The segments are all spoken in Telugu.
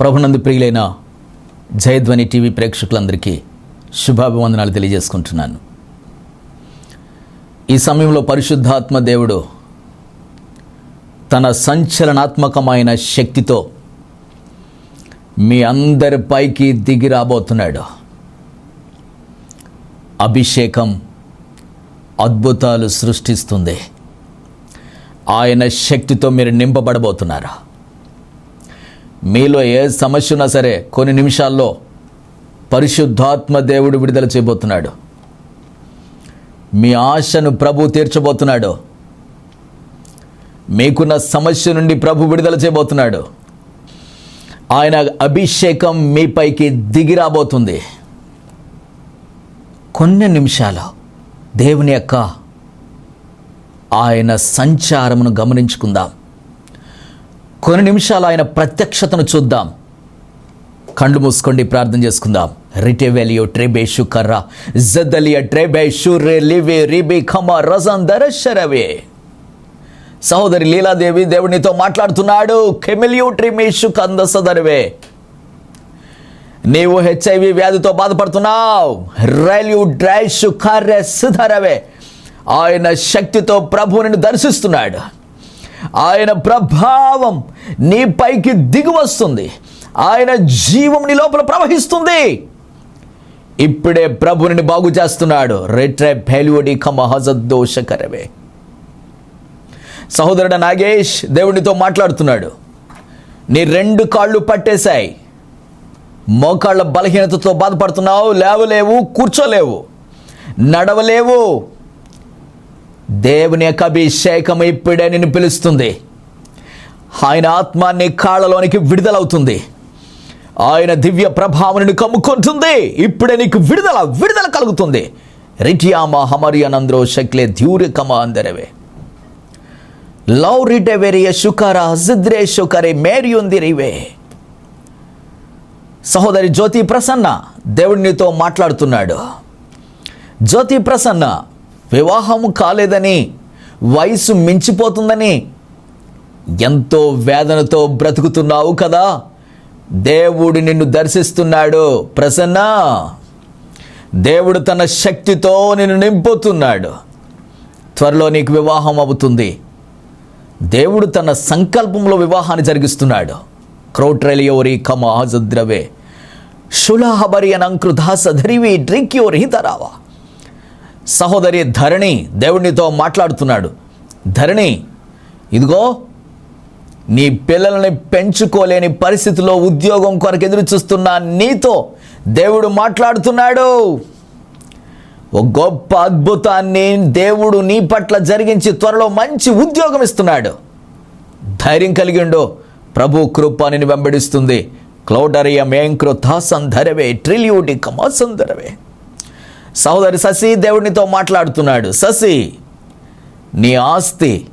ప్రభునందు ప్రియులైన జయధ్వని టీవీ ప్రేక్షకులందరికీ శుభాభివందనాలు తెలియజేసుకుంటున్నాను. ఈ సమయంలో పరిశుద్ధాత్మ దేవుడు తన సంచలనాత్మకమైన శక్తితో మీ అందరిపైకి దిగి రాబోతున్నాడు. అభిషేకం అద్భుతాలు సృష్టిస్తుంది. ఆయన శక్తితో మీరు నింపబడబోతున్నారు. మీలో ఏ సమస్య ఉన్నా సరే కొన్ని నిమిషాల్లో పరిశుద్ధాత్మ దేవుడు విడుదల చేయబోతున్నాడు. మీ ఆశను ప్రభు తీర్చబోతున్నాడు. మీకున్న సమస్య నుండి ప్రభు విడుదల చేయబోతున్నాడు. ఆయన అభిషేకం మీపైకి దిగిరాబోతుంది కొన్ని నిమిషాలు దేవుని యొక్క ఆయన సంచారమును గమనించుకుందాం. కొన్ని నిమిషాలు ఆయన ప్రత్యక్షతను చూద్దాం. కళ్ళు మూసుకోండి ప్రార్థన చేసుకుందాం. రిటెవెలియో ట్రెబేషు కర్రా జద్దలియ ట్రెబేషు రే లివే రిబి ఖమ రజన్ దరశరవే. సహోదరి లీలాదేవి దేవునితో మాట్లాడుతున్నాడు. కెమిలియో ట్రిమేషు కంద సదరవే. నీవు హెచ్ఐవి వ్యాధితో బాధపడుతున్నావు. రైల్యూ డ్రైషు కార్య సుధరవే. ఆయన శక్తితో ప్రభువుని నిన్ను దర్శిస్తున్నాడు. ఆయన ప్రభావం నీ పైకి దిగి వస్తుంది ఆయన జీవం నీ లోపల ప్రవహిస్తుంది. ఇప్పుడే ప్రభుని బాగు చేస్తున్నాడు. రెట్రే భేలువడి కమహజద్దోషకరమే సహోదరుడు నాగేష్ దేవునితో మాట్లాడుతున్నాడు. నీ రెండు కాళ్ళు పట్టేశాయి. మోకాళ్ళ బలహీనతతో బాధపడుతున్నావు. లేవలేవు కూర్చోలేవు. నడవలేవు. దేవుని యొక్క అభిషేకం ఇప్పుడే నిన్ను పిలుస్తుంది. ఆయన ఆత్మ నీ కాళ్ళలోనికి విడుదలవుతుంది. ఆయన దివ్య ప్రభావం కమ్ముకుంటుంది. ఇప్పుడే నీకు విడుదల విడుదల కలుగుతుంది. రిటియామ హమరియానంద్రో శక్లే ధ్యూరికమ అందరవే. లవ్ రిటెవెరియ శుకర హజిద్రే శుకరే మేరియుందిరివే సహోదరి జ్యోతి ప్రసన్న దేవుడినితో మాట్లాడుతున్నాడు. జ్యోతి ప్రసన్న వివాహం కాలేదని వయసు మించిపోతుందని ఎంతో వేదనతో బ్రతుకుతున్నావు కదా. దేవుడు నిన్ను దర్శిస్తున్నాడు. ప్రసన్న దేవుడు తన శక్తితో నిన్ను నింపుతున్నాడు. త్వరలో నీకు వివాహం అవుతుంది. దేవుడు తన సంకల్పంలో వివాహాన్ని జరిగిస్తున్నాడు. క్రోట్రెలియోరి కమాజద్రవే ఆజద్రవే శులాహబరి అనంకృదాస ధరివి డ్రింక్యోర్ సహోదరి ధరణి దేవునితో మాట్లాడుతున్నాడు. ధరణి ఇదిగో నీ పిల్లల్ని పెంచుకోలేని పరిస్థితిలో ఉద్యోగం కొరకు ఎదురు చూస్తున్న నీతో దేవుడు మాట్లాడుతున్నాడు. ఒక గొప్ప అద్భుతాన్ని దేవుడు నీ పట్ల జరిగించి త్వరలో మంచి ఉద్యోగం ఇస్తున్నాడు. ధైర్యం కలిగి ఉండు. ప్రభు కృప వెంబడిస్తుంది. క్లౌడరియ మేంక్రో తాసంధరవే ట్రిలియూటి కమాసంధరవే సహోదరి శశి దేవుడినితో మాట్లాడుతున్నాడు. శశి నీ ఆస్తి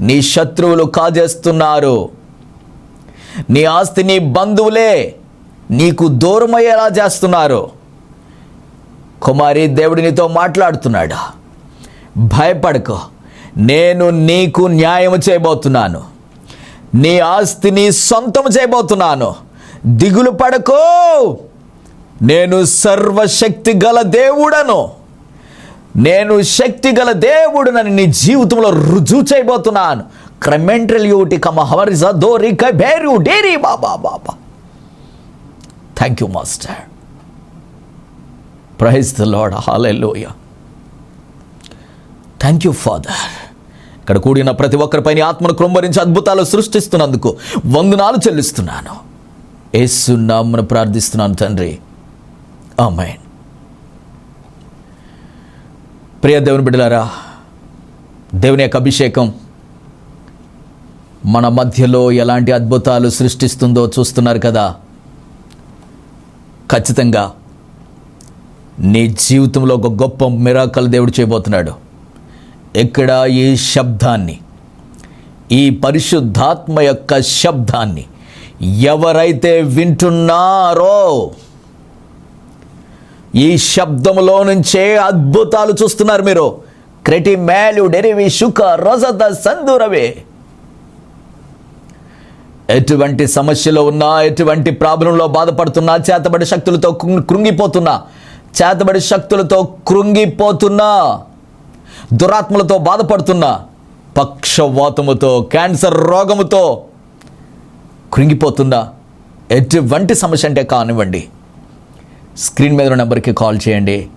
నీ శత్రువులు కాజేస్తున్నారు. నీ ఆస్తి నీ బంధువులే నీకు దూరమయ్యేలా చేస్తున్నారు. కుమారి దేవుడినితో మాట్లాడుతున్నాడు. భయపడకు నేను నీకు న్యాయం చేయబోతున్నాను. నీ ఆస్తిని సొంతం చేయబోతున్నాను. దిగులు పడకో. నేను సర్వశక్తి గల దేవుడను. నేను శక్తి గల దేవుడునని నీ జీవితంలో రుజువు చేయబోతున్నాను. క్రమెంట్రల్ యూటి కమ హవరిజ దోరి కబేరు డేరీ బాబా బాబా thank you master praise the Lord hallelujah thank you father ఇక్కడ కూడిన ప్రతి ఒక్కరిపైన ఆత్మను కృంభరించి అద్భుతాలు సృష్టిస్తున్నందుకు వందనాలు చెల్లిస్తున్నాను. ఏసునామను ప్రార్థిస్తున్నాను తండ్రి. ఆమెన్. ప్రియ దేవుని బిడ్డలారా దేవుని యొక్క అభిషేకం మన మధ్యలో ఎలాంటి అద్భుతాలు సృష్టిస్తుందో చూస్తున్నారు కదా. ఖచ్చితంగా నీ జీవితంలో ఒక గొప్ప మిరాకల్ దేవుడు చేయబోతున్నాడు. ఇక్కడ ఈ శబ్దాన్ని ఈ పరిశుద్ధాత్మ యొక్క శబ్దాన్ని ఎవరైతే వింటున్నారో ఈ శబ్దములో నుంచే అద్భుతాలు చూస్తున్నారు మీరు. క్రెటి మేలు డెరివి శుక రజత సందూరవే. ఎటువంటి సమస్యలో ఉన్నా ఎటువంటి ప్రాబ్లంలో బాధపడుతున్నా చేతబడి శక్తులతో కృంగిపోతున్నా చేతబడి శక్తులతో కృంగిపోతున్నా దురాత్మలతో బాధపడుతున్నా పక్షవాతముతో క్యాన్సర్ రోగముతో కృంగిపోతుందా ఎటువంటి సమస్య అంటే కానివ్వండి. స్క్రీన్ మీద ఉన్న నెంబర్కి కాల్ చేయండి.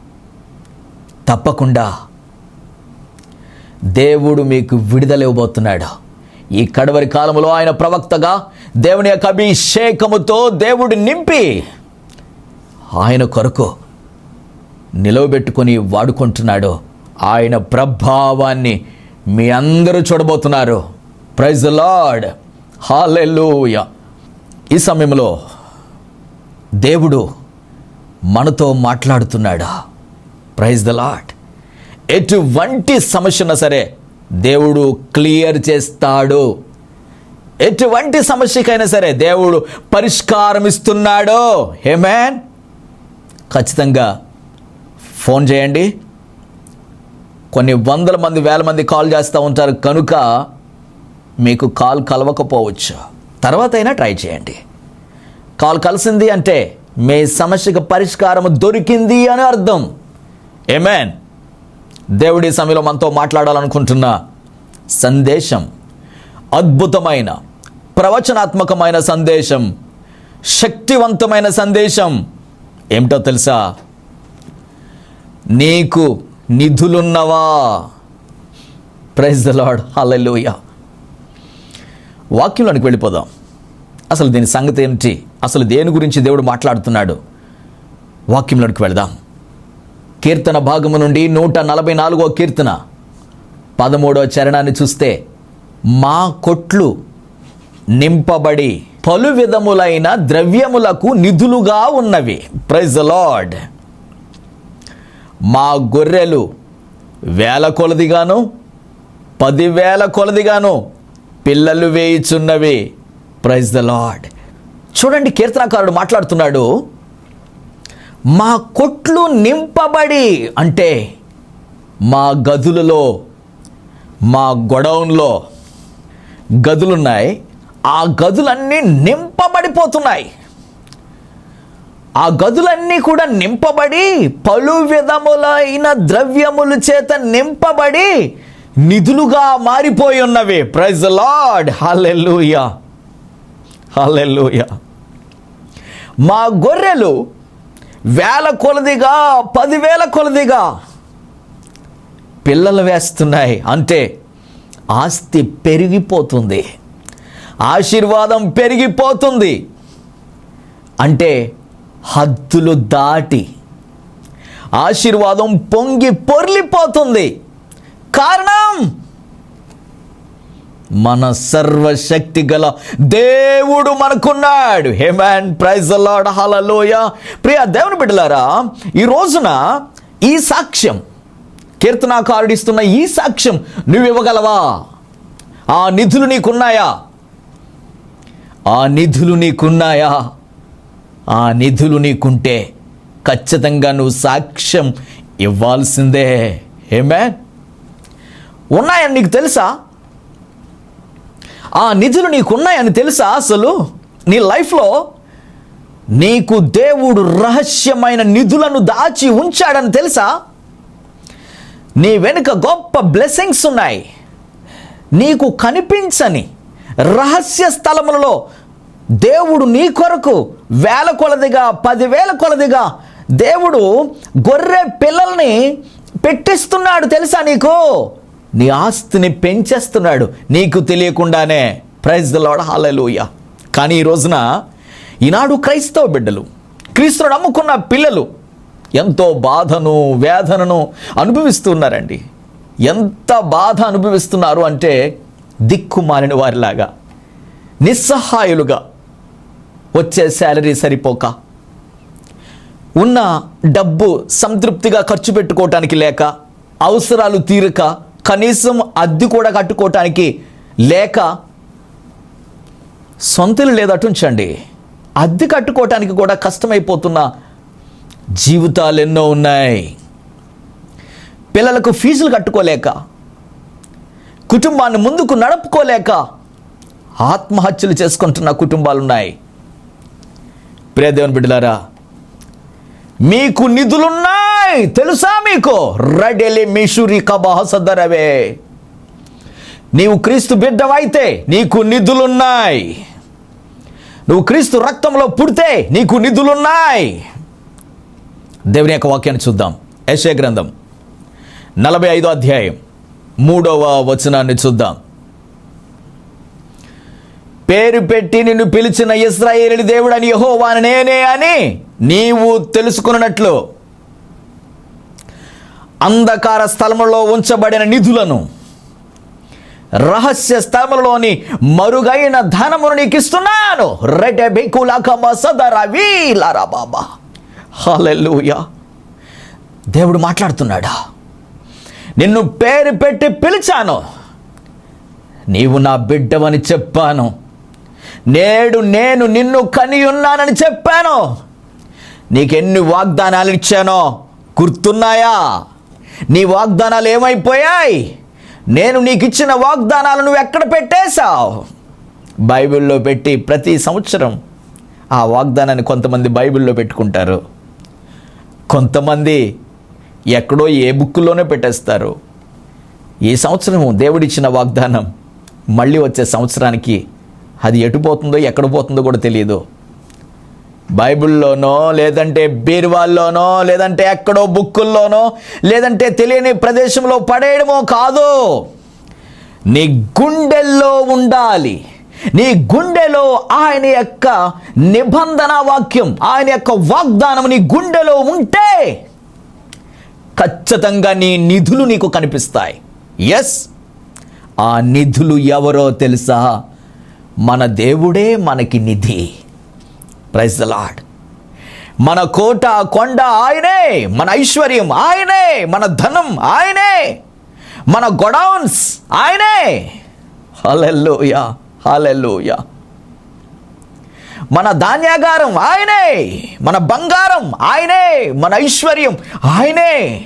తప్పకుండా దేవుడు మీకు విడుదల ఇవ్వబోతున్నాడు. ఈ కడవరి కాలంలో ఆయన ప్రవక్తగా దేవుని యొక్క అభిషేకముతో దేవుడు నింపి ఆయన కొరకు నిలవబెట్టుకొని వాడుకుంటున్నాడు. ఆయన ప్రభావాన్ని మీ అందరూ చూడబోతున్నారు. ప్రైజ్ లార్డ్ హాలెలూయ ఈ సమయంలో దేవుడు మనతో మాట్లాడుతున్నాడా? ప్రైజ్ ద లాట్ ఎటువంటి సమస్య సరే దేవుడు క్లియర్ చేస్తాడు. ఎటువంటి సమస్యకైనా సరే దేవుడు పరిష్కారం ఇస్తున్నాడు. హేమేన్ ఖచ్చితంగా ఫోన్ చేయండి. కొన్ని వందల మంది వేల మంది కాల్ చేస్తూ ఉంటారు. కనుక మీకు కాల్ కలవకపోవచ్చు. తర్వాత అయినా ట్రై చేయండి. కాల్ కలిసింది అంటే మీ సమస్యకు పరిష్కారం దొరికింది అని అర్థం. ఏమేన్ దేవుడి సమయంలో మనతో మాట్లాడాలనుకుంటున్న సందేశం అద్భుతమైన ప్రవచనాత్మకమైన సందేశం శక్తివంతమైన సందేశం ఏమిటో తెలుసా? నీకు నిధులున్నవా? ప్రైజ్ ద లాడ్ హల్లెలూయ వాక్యంలోనికి వెళ్ళిపోదాం. అసలు దీని సంగతి ఏమిటి? అసలు దేని గురించి దేవుడు మాట్లాడుతున్నాడు? వాక్యంలోకి వెళదాం. కీర్తన భాగము నుండి నూట నలభై నాలుగో కీర్తన. పదమూడో చరణాన్ని చూస్తే మా కొట్లు నింపబడి పలు విధములైన ద్రవ్యములకు నిధులుగా ఉన్నవి. ప్రైజ్ లార్డ్ మా గొర్రెలు వేల కొలదిగాను పదివేల కొలదిగాను పిల్లలు వేయుచున్నవి. ప్రైజ్ ద లార్డ్ చూడండి కీర్తనకారుడు మాట్లాడుతున్నాడు మా కొట్లు నింపబడి అంటే మా గదులలో మా గొడౌన్లో గదులున్నాయి ఆ గదులన్నీ నింపబడిపోతున్నాయి. ఆ గదులన్నీ కూడా నింపబడి పలు విధములైన ద్రవ్యముల చేత నింపబడి నిధులుగా మారిపోయి ఉన్నవి ప్రైజ్ లార్డ్ హాలెల్లుయా హల్లెలూయా. మా గొర్రెలు వేల కొలదిగా పదివేల కొలదిగా పిల్లలు వేస్తున్నాయి. అంటే ఆస్తి పెరిగిపోతుంది. ఆశీర్వాదం పెరిగిపోతుంది. అంటే హద్దులు దాటి ఆశీర్వాదం పొంగి పొర్లిపోతుంది. కారణం మన సర్వశక్తి గల దేవుడు మనకున్నాడు. హేమాన్ ప్రైజ్ అలాడ్ హలలోయ ప్రియ దేవుని బిడ్డలారా ఈ రోజున ఈ సాక్ష్యం కీర్తనాకారుడు ఇస్తున్న ఈ సాక్ష్యం నువ్వు ఇవ్వగలవా? ఆ నిధులు నీకున్నాయా? ఆ నిధులు నీకున్నాయా? ఆ నిధులు నీకుంటే ఖచ్చితంగా నువ్వు సాక్ష్యం ఇవ్వాల్సిందే. ఏమే ఉన్నాయని నీకు తెలుసా? ఆ నిధులు నీకున్నాయని తెలుసా అసలు? నీ లైఫ్లో నీకు దేవుడు రహస్యమైన నిధులను దాచి ఉంచాడని తెలుసా? నీ వెనుక గొప్ప బ్లెస్సింగ్స్ ఉన్నాయి. నీకు కనిపించని రహస్య స్థలములలో దేవుడు నీ కొరకు వేల కొలదిగా పదివేల కొలదిగా దేవుడు గొర్రె పిల్లల్ని పెట్టిస్తున్నాడు తెలుసా నీకు? నీ ఆస్తిని పెంచేస్తున్నాడు. నీకు తెలియకుండానే. ప్రైజ్ ద లాడ్ హాలూయ కానీ ఈ రోజున ఈనాడు క్రైస్తవ బిడ్డలు క్రీస్తును నమ్ముకున్న పిల్లలు ఎంతో బాధను వేదనను అనుభవిస్తున్నారండి. ఎంత బాధ అనుభవిస్తున్నారు అంటే దిక్కుమాలిన వారిలాగా నిస్సహాయులుగా వచ్చే శాలరీ సరిపోక ఉన్న డబ్బు సంతృప్తిగా ఖర్చు పెట్టుకోవటానికి లేక అవసరాలు తీరక కనీసం అద్దె కూడా కట్టుకోవటానికి లేక సొంతలు ఉంచండి. అద్దె కట్టుకోవటానికి కూడా కష్టమైపోతున్న జీవితాలు ఎన్నో ఉన్నాయి. పిల్లలకు ఫీజులు కట్టుకోలేక కుటుంబాన్ని ముందుకు నడుపుకోలేక ఆత్మహత్యలు చేసుకుంటున్న కుటుంబాలు ఉన్నాయి ప్రియదేవన్ బిడ్డలారా మీకు నిధులున్నాయి. తెలుసా మీకు? రడెలి మిషురి కబాసదరవే నీవు క్రీస్తు బిడ్డవైతే నీకు నిధులున్నాయి. నువ్వు క్రీస్తు రక్తంలో పుడితే నీకు నిధులున్నాయి. దేవుని యొక్క వాక్యాన్ని చూద్దాం. యశే గ్రంథం నలభై ఐదో అధ్యాయం మూడవ వచనాన్ని చూద్దాం. పేరు పెట్టి నిన్ను పిలిచిన ఇస్రాయేలు దేవుడు అని యెహోవాను నేనే అని నీవు తెలుసుకున్నట్లు అంధకార స్థలములో ఉంచబడిన నిధులను రహస్య స్థలములోని మరుగైన ధనమును నీకు ఇస్తున్నాను రెడ్డ సదరవీలరా బాబా హల్లెలూయా. దేవుడు మాట్లాడుతున్నాడా? నిన్ను పేరు పెట్టి పిలిచాను. నీవు నా బిడ్డవని చెప్పాను. నేడు నేను నిన్ను కని ఉన్నానని చెప్పాను. నీకెన్ని వాగ్దానాలు ఇచ్చానో గుర్తున్నాయా? నీ వాగ్దానాలు ఏమైపోయాయి? నేను నీకు ఇచ్చిన వాగ్దానాలు నువ్వు ఎక్కడ పెట్టేశావు? బైబిల్లో పెట్టి ప్రతి సంవత్సరం ఆ వాగ్దానాన్ని కొంతమంది బైబిల్లో పెట్టుకుంటారు. కొంతమంది ఎక్కడో ఏ బుక్కులోనే పెట్టేస్తారు. ఈ సంవత్సరం దేవుడిచ్చిన వాగ్దానం మళ్ళీ వచ్చే సంవత్సరానికి అది ఎటు పోతుందో ఎక్కడ పోతుందో కూడా తెలియదు బైబిల్లోనో లేదంటే బీరువాల్లోనో లేదంటే ఎక్కడో బుక్కుల్లోనో లేదంటే తెలియని ప్రదేశంలో పడేయడమో కాదు. నీ గుండెల్లో ఉండాలి. నీ గుండెలో ఆయన యొక్క నిబంధన వాక్యం ఆయన యొక్క వాగ్దానం నీ గుండెలో ఉంటే ఖచ్చితంగా నీ నిధులు నీకు కనిపిస్తాయి. ఎస్ ఆ నిధులు ఎవరో తెలుసా? మన దేవుడే మనకి నిధి. ప్రైజ్ ద లాడ్ మన కోట కొండ ఆయనే మన ఐశ్వర్యం ఆయనే మన ధనం ఆయనే మన గొడౌన్స్ ఆయనే. హలెల్లోయా హలెల్లోయా మన ధాన్యాగారం ఆయనే మన బంగారం ఆయనే మన ఐశ్వర్యం ఆయనే.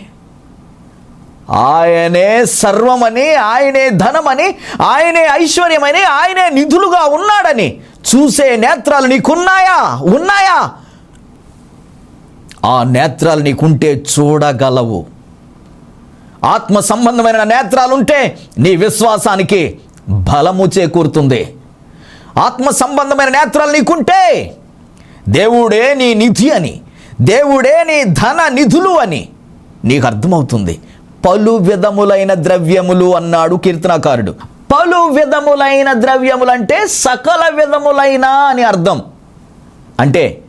ఆయనే సర్వమని ఆయనే ధనమని ఆయనే ఐశ్వర్యమని ఆయనే నిధులుగా ఉన్నాడని. చూసే నేత్రాలు నీకున్నాయా? ఉన్నాయా? ఆ నేత్రాలు నీకుంటే చూడగలవు. ఆత్మ సంబంధమైన నేత్రాలుంటే నీ విశ్వాసానికి బలము చేకూరుతుంది. ఆత్మ సంబంధమైన నేత్రాలు నీకుంటే దేవుడే నీ నిధి అని దేవుడే నీ ధన నిధులు అని నీకు అర్థమవుతుంది పలు విధములైన ద్రవ్యములు అన్నాడు కీర్తనకారుడు. పలు విధములైన ద్రవ్యములు అంటే సకల విధములైన అని అర్థం. అంటే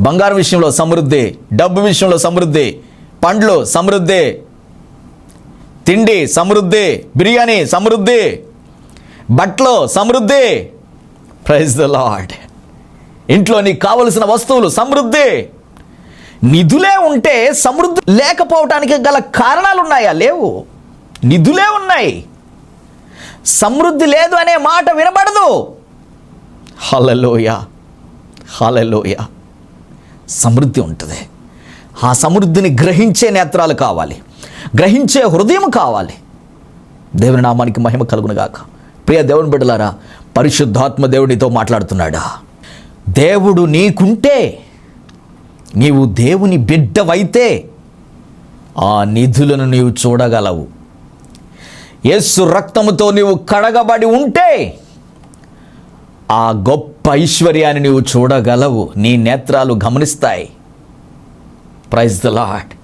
బంగారం విషయంలో సమృద్ధి డబ్బు విషయంలో సమృద్ధి పండ్లు సమృద్ధి తిండి సమృద్ధి బిర్యానీ సమృద్ధి బట్టలు సమృద్ధి. ప్రైజ్ ద లాడ్ ఇంట్లో నీకు కావలసిన వస్తువులు సమృద్ధి. నిధులే ఉంటే సమృద్ధి లేకపోవటానికి గల కారణాలు ఉన్నాయా లేవు. నిధులే ఉన్నాయి. సమృద్ధి లేదు అనే మాట వినబడదు. హలలోయ హలలోయ సమృద్ధి ఉంటుంది. ఆ సమృద్ధిని గ్రహించే నేత్రాలు కావాలి. గ్రహించే హృదయం కావాలి. దేవుని నామానికి మహిమ కలుగునుగాక. ప్రియ దేవుని బిడ్డలారా పరిశుద్ధాత్మ దేవునితో మాట్లాడుతున్నాడా? దేవుడు నీకుంటే నీవు దేవుని బిడ్డవైతే ఆ నిధులను నీవు చూడగలవు. యేసు రక్తముతో నీవు కడగబడి ఉంటే ఆ గొప్ప ఐశ్వర్యాన్ని నీవు చూడగలవు. నీ నేత్రాలు గమనిస్తాయి. ప్రైజ్ ద లాడ్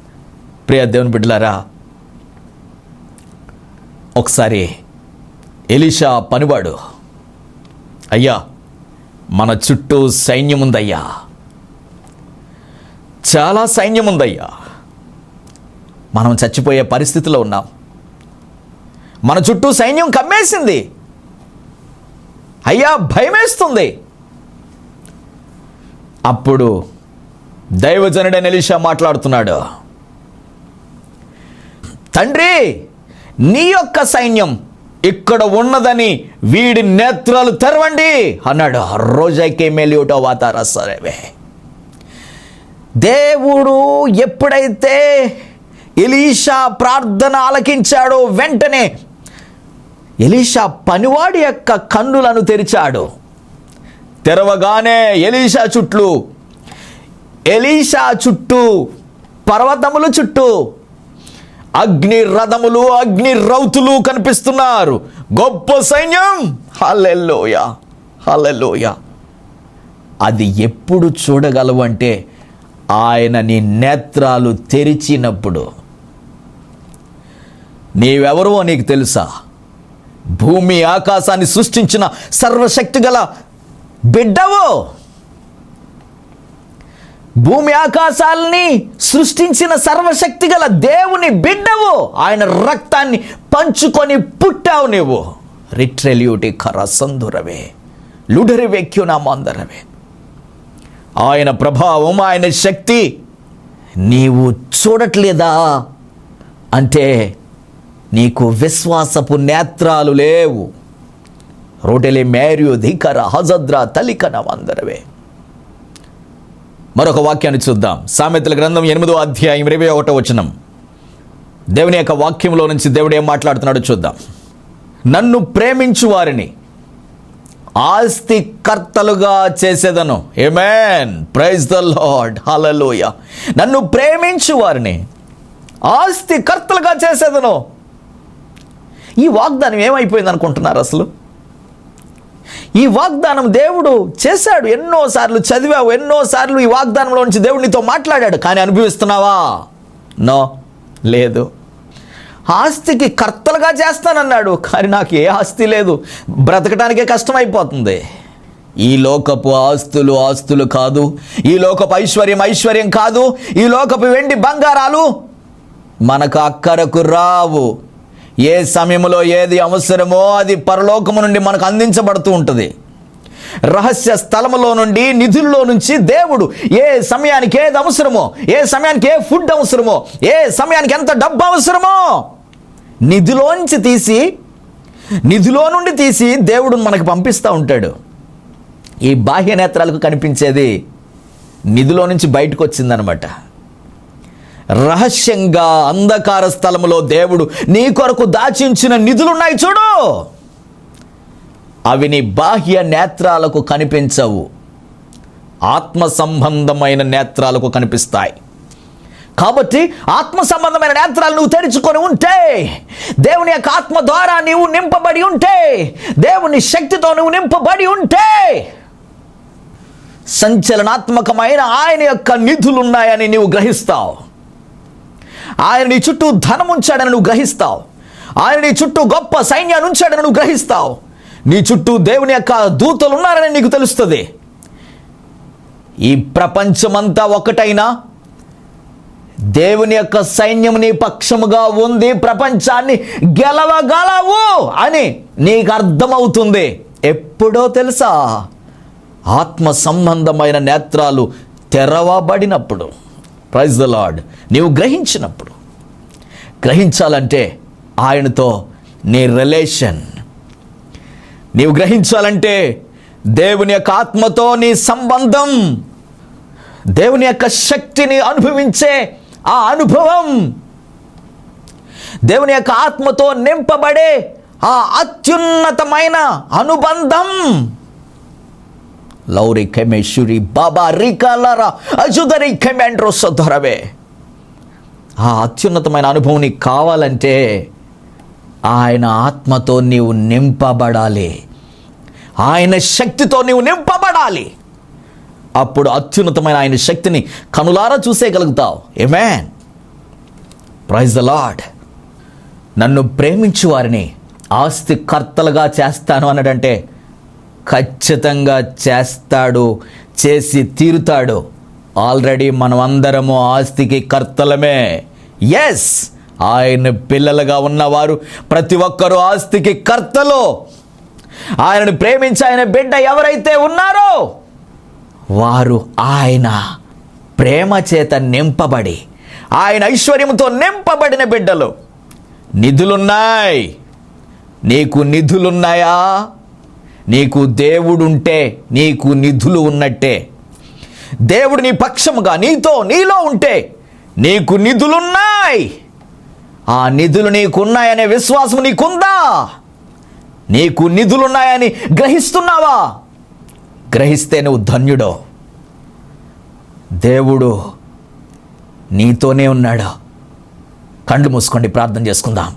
ప్రియ దేవుని బిడ్డలారా ఒకసారి ఎలిషా పనివాడు అయ్యా మన చుట్టూ సైన్యం ఉందయ్యా చాలా సైన్యం ఉందయ్యా మనం చచ్చిపోయే పరిస్థితిలో ఉన్నాం. మన చుట్టూ సైన్యం కమ్మేసింది. అయ్యా భయమేస్తుంది. అప్పుడు దైవజనుడే నెలిషా మాట్లాడుతున్నాడు. తండ్రి నీ యొక్క సైన్యం ఇక్కడ ఉన్నదని వీడి నేత్రాలు తెరవండి అన్నాడు. రోజైకే మేలియోటో వాతారా సరేవే దేవుడు ఎప్పుడైతే ఎలీషా ప్రార్థన ఆలకించాడో వెంటనే ఎలీషా పనివాడి యొక్క కన్నులను తెరిచాడు. తెరవగానే ఎలీషా చుట్లు ఎలీషా చుట్టూ పర్వతములు చుట్టూ అగ్ని రథములు అగ్ని రౌతులు కనిపిస్తున్నారు. గొప్ప సైన్యం! హల్లెల్లోయ హల్లెల్లోయ అది ఎప్పుడు చూడగలవు అంటే ఆయన నీ నేత్రాలు తెరిచినప్పుడు. నీవెవరో నీకు తెలుసా? భూమి ఆకాశాన్ని సృష్టించిన సర్వశక్తి గల బిడ్డవు? భూమి ఆకాశాలని సృష్టించిన సర్వశక్తి గల దేవుని బిడ్డవు? ఆయన రక్తాన్ని పంచుకొని పుట్టావు నువ్వు రిట్రెల్యూటి ఖర లుడరి వెక్యునా మందరవే ఆయన ప్రభావం ఆయన శక్తి నీవు చూడట్లేదా? అంటే నీకు విశ్వాసపు నేత్రాలు లేవు. రోటెలి మేరియో ధికర హజద్ర తలికన వందరవే. మరొక వాక్యాన్ని చూద్దాం. సామెతల గ్రంథం ఎనిమిదో అధ్యాయం ఇరవై ఒకటో వచనం. దేవుని యొక్క వాక్యంలో నుంచి దేవుడు ఏం మాట్లాడుతున్నాడో చూద్దాం. నన్ను ప్రేమించు వారిని ఆస్తి కర్తలుగా చేసేదను. ఏమేన్ ప్రైజ్ ద లార్డ్ హలలోయ నన్ను ప్రేమించు వారిని ఆస్తి కర్తలుగా చేసేదను. ఈ వాగ్దానం ఏమైపోయింది అనుకుంటున్నారు అసలు? ఈ వాగ్దానం దేవుడు చేశాడు. ఎన్నోసార్లు చదివావు ఎన్నోసార్లు ఈ వాగ్దానంలో నుంచి దేవుడు నీతో మాట్లాడాడు. కానీ అనుభవిస్తున్నావా? నో. లేదు. ఆస్తికి కర్తలుగా చేస్తానన్నాడు కానీ నాకు ఏ ఆస్తి లేదు. బ్రతకడానికే కష్టమైపోతుంది. ఈ లోకపు ఆస్తులు ఆస్తులు కాదు ఈ లోకపు ఐశ్వర్యం ఐశ్వర్యం కాదు ఈ లోకపు వెండి బంగారాలు మనకు అక్కరకు రావు. ఏ సమయంలో ఏది అవసరమో అది పరలోకము నుండి మనకు అందించబడుతూ ఉంటుంది. రహస్య స్థలములో నుండి నిధుల్లో నుంచి దేవుడు ఏ సమయానికి ఏది అవసరమో ఏ సమయానికి ఏ ఫుడ్ అవసరమో ఏ సమయానికి ఎంత డబ్బు అవసరమో నిధిలోంచి తీసి నిధిలో నుండి తీసి దేవుడు మనకు పంపిస్తూ ఉంటాడు. ఈ బాహ్య నేత్రాలకు కనిపించేది నిధిలో నుంచి బయటకు వచ్చిందనమాట. రహస్యంగా అంధకార స్థలములో దేవుడు నీ కొరకు దాచించిన నిధులున్నాయి చూడు. అవి నీ బాహ్య నేత్రాలకు కనిపించవు. ఆత్మ సంబంధమైన నేత్రాలకు కనిపిస్తాయి. కాబట్టి ఆత్మ సంబంధమైన నేత్రాలు నువ్వు తెరుచుకొని ఉంటే దేవుని యొక్క ఆత్మ ద్వారా నీవు నింపబడి ఉంటే దేవుని శక్తితో నువ్వు నింపబడి ఉంటే సంచలనాత్మకమైన ఆయన యొక్క నిధులు ఉన్నాయని నీవు గ్రహిస్తావు. ఆయన నీ చుట్టూ ధనం ఉంచాడని నువ్వు గ్రహిస్తావు. ఆయన నీ చుట్టూ గొప్ప సైన్యాన్ని ఉంచాడని నువ్వు గ్రహిస్తావు. నీ చుట్టూ దేవుని యొక్క దూతలు ఉన్నారని నీకు తెలుస్తుంది. ఈ ప్రపంచమంతా ఒకటైనా దేవుని యొక్క సైన్యం నీ పక్షముగా ఉంది ప్రపంచాన్ని గెలవగలవు అని నీకు అర్థమవుతుంది. ఎప్పుడో తెలుసా? ఆత్మ సంబంధమైన నేత్రాలు తెరవబడినప్పుడు ప్రైజ్ ద లార్డ్ నీవు గ్రహించినప్పుడు. గ్రహించాలంటే ఆయనతో నీ రిలేషన్. నీవు గ్రహించాలంటే దేవుని యొక్క ఆత్మతో నీ సంబంధం. దేవుని యొక్క శక్తిని అనుభవించే ఆ అనుభవం దేవుని యొక్క ఆత్మతో నింపబడే ఆ అత్యున్నతమైన అనుబంధం. లౌరి కెమేశ్వరి బాబా రికాలరా అజుదరి కెమెండ్రో సొద్దరవే ఆ అత్యున్నతమైన అనుభవం నీకు కావాలంటే ఆయన ఆత్మతో నీవు నింపబడాలి. ఆయన శక్తితో నీవు నింపబడాలి. అప్పుడు అత్యున్నతమైన ఆయన శక్తిని కనులారా చూసేయగలుగుతావు. ఏమేన్ ప్రైజ్ ద లాడ్ నన్ను ప్రేమించు వారిని ఆస్తి కర్తలుగా చేస్తాను అన్నాడంటే ఖచ్చితంగా చేస్తాడు చేసి తీరుతాడు. ఆల్రెడీ మనం అందరము ఆస్తికి కర్తలమే. ఎస్ ఆయన పిల్లలుగా ఉన్నవారు ప్రతి ఒక్కరూ ఆస్తికి కర్తలు. ఆయనను ప్రేమించి ఆయన బిడ్డ ఎవరైతే ఉన్నారో వారు ఆయన ప్రేమ చేత నింపబడి ఆయన ఐశ్వర్యంతో నింపబడిన బిడ్డలు. నిధులున్నాయి. నీకు నిధులున్నాయా? నీకు దేవుడుంటే నీకు నిధులు ఉన్నట్టే. దేవుడు నీ పక్షముగా నీతో నీలో ఉంటే నీకు నిధులున్నాయి. ఆ నిధులు నీకున్నాయనే విశ్వాసం నీకుందా? నీకు నిధులున్నాయని గ్రహిస్తున్నావా? గ్రహిస్తే నువ్వు ధన్యుడో. దేవుడు నీతోనే ఉన్నాడు. కండ్లు మూసుకోండి ప్రార్థన చేసుకుందాం.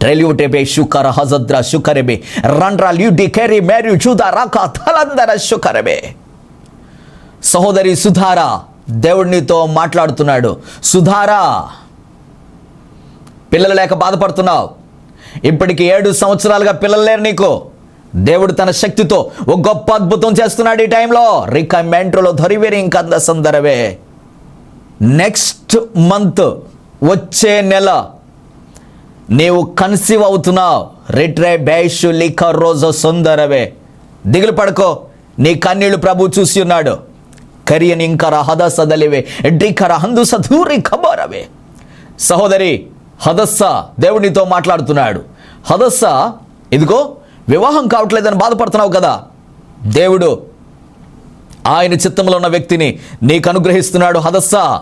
ట్రెల్యూటెబే షుకర హజద్ర షుకరెబే రండ్రా ల్యూడి కెరీ మేరీ చూదా రాక తలందర షుకరెబే సహోదరి సుధారా దేవుడు నీతో మాట్లాడుతున్నాడు. సుధారా పిల్లలు లేక బాధపడుతున్నావు. ఇప్పటికి ఏడు సంవత్సరాలుగా పిల్లలు లేరు నీకు. దేవుడు తన శక్తితో ఒక గొప్ప అద్భుతం చేస్తున్నాడు ఈ టైంలో. రికమెంట్రోలో ధరివేరి ఇంకంద సందరవే. నెక్స్ట్ మంత్ వచ్చే నెల నీవు కన్సీవ్ అవుతున్నావు. రిట్రే బేషు లిఖ రోజు సుందరవే దిగులు పడుకో. నీ కన్నీళ్ళు ప్రభు చూసి ఉన్నాడు. కరియన్ ఇంకర హదసదలివే ఎడ్రికర హందు సధూరి ఖబరవే సహోదరి హదస్స దేవునితో మాట్లాడుతున్నాడు. హదస్స ఇదిగో వివాహం కావట్లేదని బాధపడుతున్నావు కదా? దేవుడు ఆయన చిత్తంలో ఉన్న వ్యక్తిని నీకు అనుగ్రహిస్తున్నాడు. హదస్సా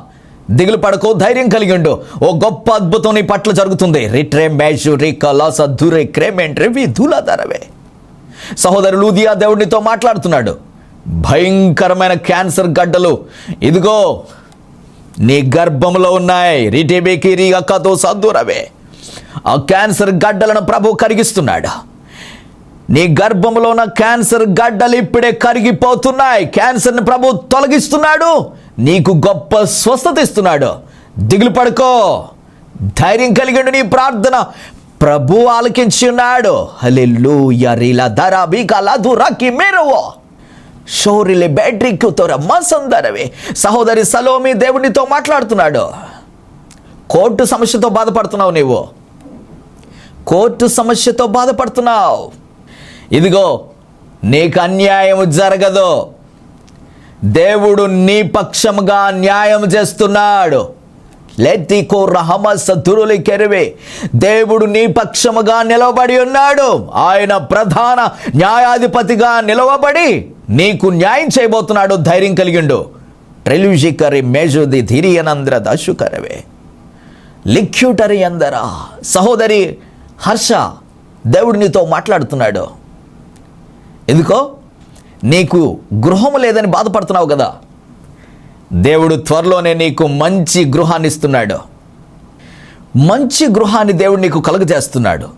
దిగులు పడకో ధైర్యం కలిగి ఉండు. ఓ గొప్ప అద్భుతం నీ పట్ల జరుగుతుంది. రిట్రే మ్యాషు రికలాస ధురే క్రేమెంట్ రివి ధూలాధారవే సహోదరు లూదియా దేవుడినితో మాట్లాడుతున్నాడు. భయంకరమైన క్యాన్సర్ గడ్డలు. ఇదిగో నీ గర్భంలో ఉన్నాయి. రిటేబేకి రీ అక్కతో సద్దురవే ఆ క్యాన్సర్ గడ్డలను ప్రభు కరిగిస్తున్నాడు. నీ గర్భంలో ఉన్న క్యాన్సర్ గడ్డలు ఇప్పుడే కరిగిపోతున్నాయి. క్యాన్సర్ని ప్రభు తొలగిస్తున్నాడు. నీకు గొప్ప స్వస్థత ఇస్తున్నాడు. దిగులు పడుకో. ధైర్యం కలిగిండు నీ ప్రార్థన. ప్రభు ఆలకించి ఉన్నాడు. హల్లెలూయా రీలా ధర బీకాల దురాకి మేరవో షోరిలే బ్యాటరీ క్యూతోర మసందరవే. సహోదరి సలోమి దేవునితో మాట్లాడుతున్నాడు. కోర్టు సమస్యతో బాధపడుతున్నావు నీవు. కోర్టు సమస్యతో బాధపడుతున్నావు. ఇదిగో నీకు అన్యాయం జరగదు. దేవుడు నీ పక్షముగా న్యాయం చేస్తున్నాడు. లెత్తికో రహమ సతురులి కెరివే. దేవుడు నీ పక్షముగా నిలవబడి ఉన్నాడు. ఆయన ప్రధాన న్యాయాధిపతిగా నిలవబడి నీకు న్యాయం చేయబోతున్నాడు ధైర్యం కలిగిండు. ట్రెల్యూషికరి మేజుది ధిరియనంద్ర దశుకరవే లిక్యూటరి అందరా సహోదరి హర్ష దేవుడు నీతో మాట్లాడుతున్నాడు. ఎందుకో? నీకు గృహం లేదని బాధపడుతున్నావు కదా. దేవుడు త్వరలోనే నీకు మంచి గృహాన్ని ఇస్తున్నాడు. మంచి గృహాన్ని దేవుడు నీకు కలుగజేస్తున్నాడు.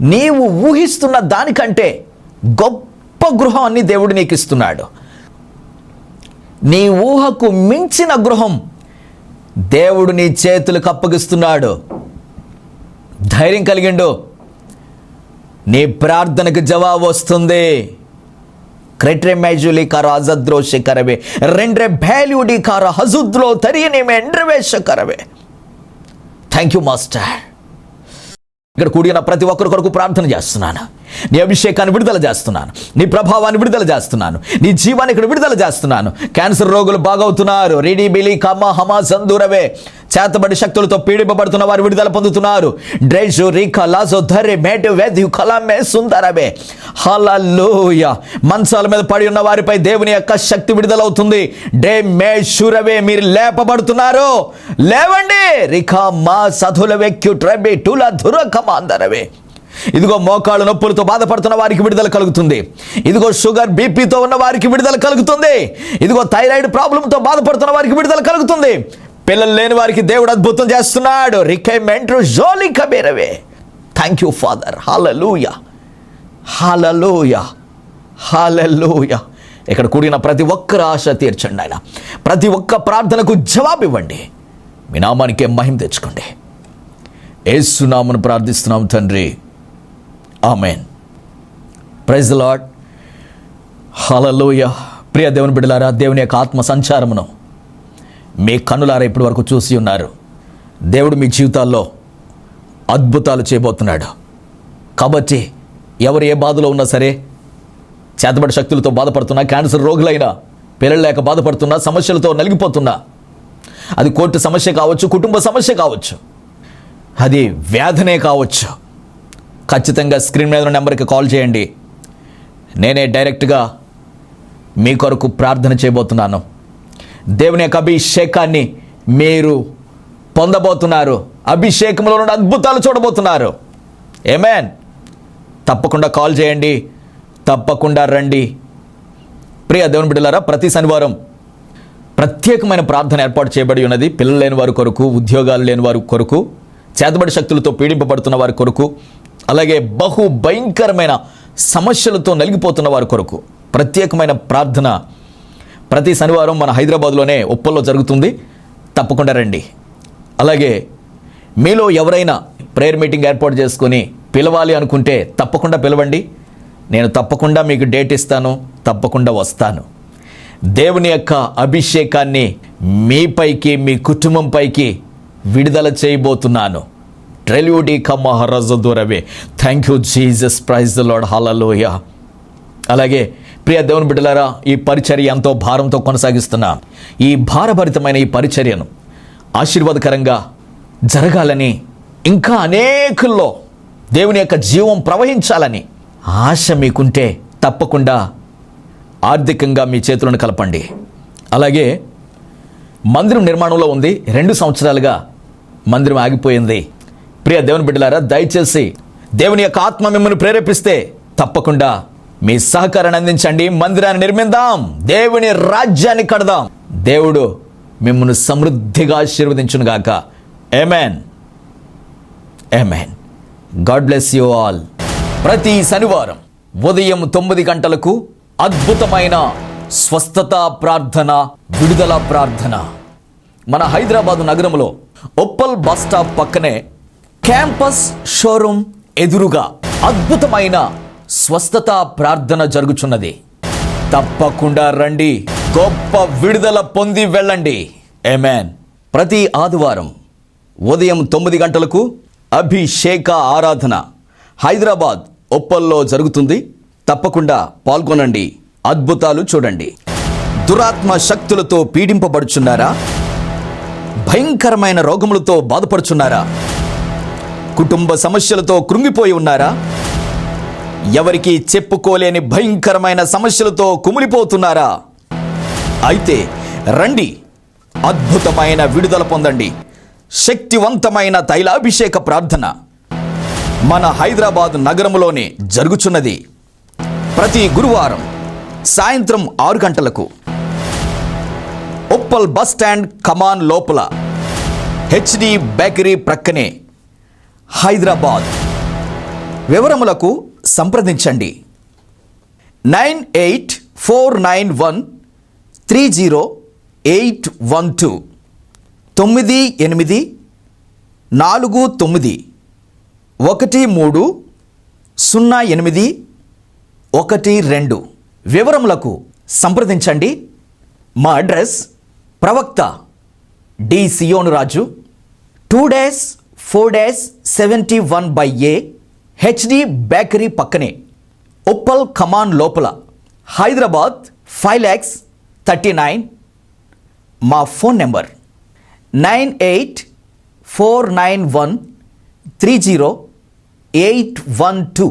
నీవు ఊహిస్తున్న దానికంటే గొప్ప గృహాన్ని దేవుడు నీకు ఇస్తున్నాడు. నీ ఊహకు మించిన గృహం దేవుడు నీ చేతులకు అప్పగిస్తున్నాడు. ధైర్యం కలిగిండు. నీ ప్రార్థనకు జవాబు వస్తుంది. క్రెట్రే మేజులి కారు అజద్రో శిఖరవే. రెండ్రే భేలుడి కారు హజుద్లో తరియని మెండ్రవేష థ్యాంక్ యూ మాస్టర్ ఇక్కడ కూడిన ప్రతి ఒక్కరి కొరకు ప్రార్థన చేస్తున్నాను. నీ అభిషేకాన్ని విడుదల చేస్తున్నాను. నీ ప్రభావాన్ని విడుదల చేస్తున్నాను. నీ జీవాన్ని ఇక్కడ విడుదల చేస్తున్నాను. క్యాన్సర్ రోగులు బాగవుతున్నారు. రెడీ బిలి కమ్మ హమా సందూరవే. చేతబడి శక్తులతో పీడింపబడుతున్న వారు విడుదల పొందుతున్నారు. డ్రైజు రీఖ లాజో ధర్రె మేటు వేద్యు కలమే సుందరవే హలలోయ మంచాల మీద పడి ఉన్న వారిపై దేవుని యొక్క శక్తి విడుదలవుతుంది. డే మే షురవే మీరు లేపబడుతున్నారు. లేవండి. రిఖా మా సధుల వెక్యు ట్రబి టుల ధురకమాందరవే ఇదిగో మోకాళ్ళ నొప్పులతో బాధపడుతున్న వారికి విడుదల కలుగుతుంది. ఇదిగో షుగర్ బీపీతో ఉన్న వారికి విడుదల కలుగుతుంది. ఇదిగో థైరాయిడ్ ప్రాబ్లంతో బాధపడుతున్న వారికి విడుదల కలుగుతుంది. పిల్లలు లేని వారికి దేవుడు అద్భుతం చేస్తున్నాడు. రికైమెంట్రు జోలి కబీరవే. థ్యాంక్ యూ ఫాదర్ హాలూయ హాలలోయ హాలలోయ ఇక్కడ కూడిన ప్రతి ఒక్కరు ఆశ తీర్చండి ఆయన. ప్రతి ఒక్క ప్రార్థనకు జవాబు ఇవ్వండి. మీ నామానికే మహిమ తెచ్చుకోండి. ఏసునామను ప్రార్థిస్తున్నాం తండ్రి. ఆమెన్ ప్రైజ్ లాడ్ హలలోయ ప్రియ దేవుని బిడ్డలారా దేవుని యొక్క ఆత్మ సంచారమును మీ కన్నులారా ఇప్పటి వరకు చూసి ఉన్నారు. దేవుడు మీ జీవితాల్లో అద్భుతాలు చేయబోతున్నాడు. కాబట్టి ఎవరు ఏ బాధలో ఉన్నా సరే చేతబడి శక్తులతో బాధపడుతున్నా క్యాన్సర్ రోగులైనా పిల్లలు లేక బాధపడుతున్నా సమస్యలతో నలిగిపోతున్నా అది కోర్టు సమస్య కావచ్చు కుటుంబ సమస్య కావచ్చు అది వ్యాధనే కావచ్చు. ఖచ్చితంగా స్క్రీన్ మీద నెంబర్కి కాల్ చేయండి. నేనే డైరెక్ట్గా మీ కొరకు ప్రార్థన చేయబోతున్నాను. దేవుని యొక్క అభిషేకాన్ని మీరు పొందబోతున్నారు. అభిషేకంలో నుండి అద్భుతాలు చూడబోతున్నారు. ఏమేన్ తప్పకుండా కాల్ చేయండి. తప్పకుండా రండి. ప్రియ దేవుని బిడ్డలారా ప్రతి శనివారం ప్రత్యేకమైన ప్రార్థన ఏర్పాటు చేయబడి ఉన్నది. పిల్లలు లేని వారి కొరకు ఉద్యోగాలు లేని వారి కొరకు చేతబడి శక్తులతో పీడింపబడుతున్న వారి కొరకు అలాగే బహు భయంకరమైన సమస్యలతో నలిగిపోతున్న వారి కొరకు ప్రత్యేకమైన ప్రార్థన ప్రతి శనివారం మన హైదరాబాద్లోనే ఉప్పల్లో జరుగుతుంది. తప్పకుండా రండి. అలాగే మీలో ఎవరైనా ప్రేయర్ మీటింగ్ ఏర్పాటు చేసుకొని పిలవాలి అనుకుంటే తప్పకుండా పిలవండి. నేను తప్పకుండా మీకు డేట్ ఇస్తాను తప్పకుండా వస్తాను. దేవుని యొక్క అభిషేకాన్ని మీపైకి మీ కుటుంబం పైకి విడుదల చేయబోతున్నాను. ట్రెల్యూడి కమ్మహరజ దూరవే. Thank you Jesus praise the Lord hallelujah అలాగే ప్రియ దేవుని బిడ్డలారా ఈ పరిచర్య ఎంతో భారంతో కొనసాగిస్తున్న ఈ భారభరితమైన ఈ పరిచర్యను ఆశీర్వాదకరంగా జరగాలని ఇంకా అనేకుల్లో దేవుని యొక్క జీవం ప్రవహించాలని ఆశ మీకుంటే తప్పకుండా ఆర్థికంగా మీ చేతులను కలపండి. అలాగే మందిరం నిర్మాణంలో ఉంది. రెండు సంవత్సరాలుగా మందిరం ఆగిపోయింది. ప్రియ దేవుని బిడ్డలారా దయచేసి దేవుని యొక్క ఆత్మ మిమ్మల్ని ప్రేరేపిస్తే తప్పకుండా మీ సహకారాన్ని అందించండి. మందిరాన్ని నిర్మిద్దాం. దేవుని రాజ్యాన్ని కడదాం. దేవుడు మిమ్మల్ని సమృద్ధిగా ఆశీర్వదించునుగాక. Amen amen God bless you all ప్రతి శనివారం ఉదయం తొమ్మిది గంటలకు అద్భుతమైన స్వస్థత ప్రార్థన విడుదల ప్రార్థన. మన హైదరాబాద్ నగరంలో ఉప్పల్ బస్ స్టాప్ పక్కనే క్యాంపస్ షోరూమ్ ఎదురుగా అద్భుతమైన స్వస్థత ప్రార్థన జరుగుచున్నది. తప్పకుండా రండి. గొప్ప విడుదల పొంది వెళ్ళండి. ఏమేన్ ప్రతి ఆదివారం ఉదయం తొమ్మిది గంటలకు అభిషేక ఆరాధన హైదరాబాద్ ఒప్పల్లో జరుగుతుంది. తప్పకుండా పాల్గొనండి. అద్భుతాలు చూడండి. దురాత్మ శక్తులతో పీడింపబడుచున్నారా? భయంకరమైన రోగములతో బాధపడుచున్నారా? కుటుంబ సమస్యలతో కృంగిపోయి ఉన్నారా? ఎవరికి చెప్పుకోలేని భయంకరమైన సమస్యలతో కుమిలిపోతున్నారా? అయితే రండి అద్భుతమైన విడుదల పొందండి. శక్తివంతమైన తైలాభిషేక ప్రార్థన. మన హైదరాబాద్ నగరంలోనే జరుగుచున్నది. ప్రతి గురువారం సాయంత్రం ఆరు గంటలకు ఉప్పల్ బస్ స్టాండ్ కమాన్ లోపల హెచ్డి బేకరీ ప్రక్కనే హైదరాబాద్. వివరములకు సంప్రదించండి. Nine eight four nine one three zero eight one two తొమ్మిది ఎనిమిది నాలుగు తొమ్మిది ఒకటి మూడు సున్నా ఎనిమిది ఒకటి రెండు వివరములకు సంప్రదించండి. మా అడ్రస్ ప్రవక్త D Zion Raju two dash four dash seventy one by A HD bakery పక్కనే ఉప్పల్ కమాన్ లోపల Hyderabad five lakhs thirty nine మా phone number nine eight four nine one three zero eight one two.